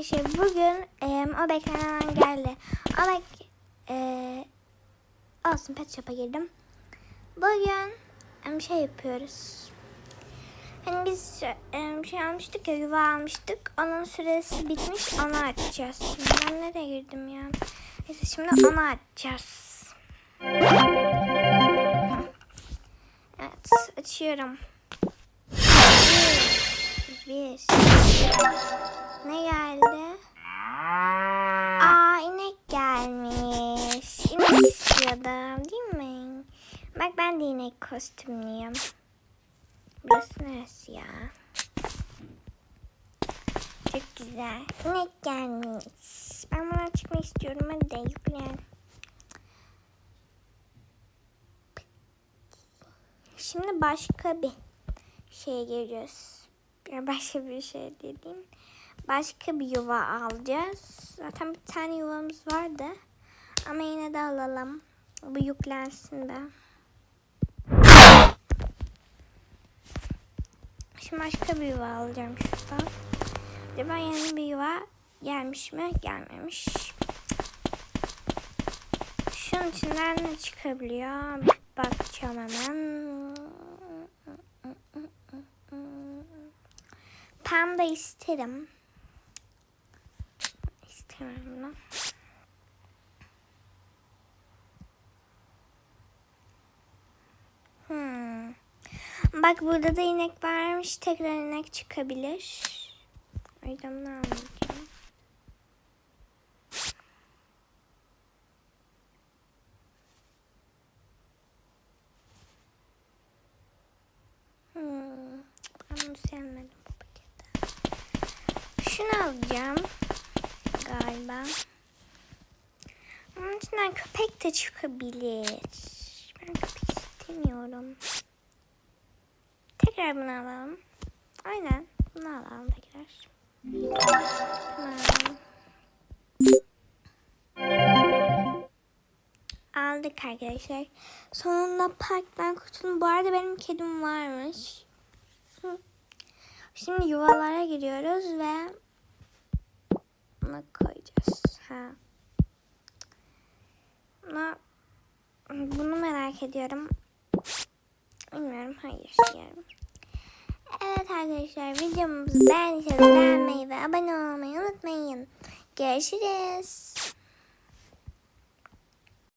Arkadaşlar bugün e, o beklenen geldi. O bek e, olsun pet shop'a girdim. Bugün e, şey yapıyoruz. Hani biz e, şey almıştık ya yuva almıştık. Onun süresi bitmiş onu açacağız. Şimdi ben nereye girdim ya? Neyse şimdi onu açacağız. Evet açıyorum. Bir. Ne geldi? Aa inek gelmiş. İnek istiyordum değil mi? Bak ben de inek kostümlüyüm. Burası neresi ya? Çok güzel. İnek gelmiş. Ben buna çıkmak istiyorum. Hadi de yüklen. Şimdi başka bir şeye gireceğiz. Ya başka bir şey dediğim. Başka bir yuva alacağız. Zaten bir tane yuvamız vardı. Ama yine de alalım. Bu yüklensin de. Şimdi başka bir yuva alacağım şuradan. Acaba yeni bir yuva gelmiş mi? Gelmemiş. Şunun içinden ne çıkabiliyor? Bakacağım hemen. Panda isterim. İstemiyorum bunu. Hmm. Bak burada da inek varmış. Tekrar inek çıkabilir. O yüzden bunu almayacağım. Hmm. Ben bunu sevmedim bu pakette. Şunu alacağım. Galiba. Onun içinden köpek de çıkabilir. Ben köpek istemiyorum. Tekrar bunu alalım. Aynen. Bunu alalım tekrar. Tamam. Aldık arkadaşlar. Sonunda parktan kurtuldum. Bu arada benim kedim varmış. Şimdi yuvalara giriyoruz ve bunu koyacağız. Ha. Buna, bunu merak ediyorum. Bilmiyorum. Hayır diyorum. Evet arkadaşlar videomuzu beğendiyseniz beğenmeyi ve abone olmayı unutmayın. Görüşürüz.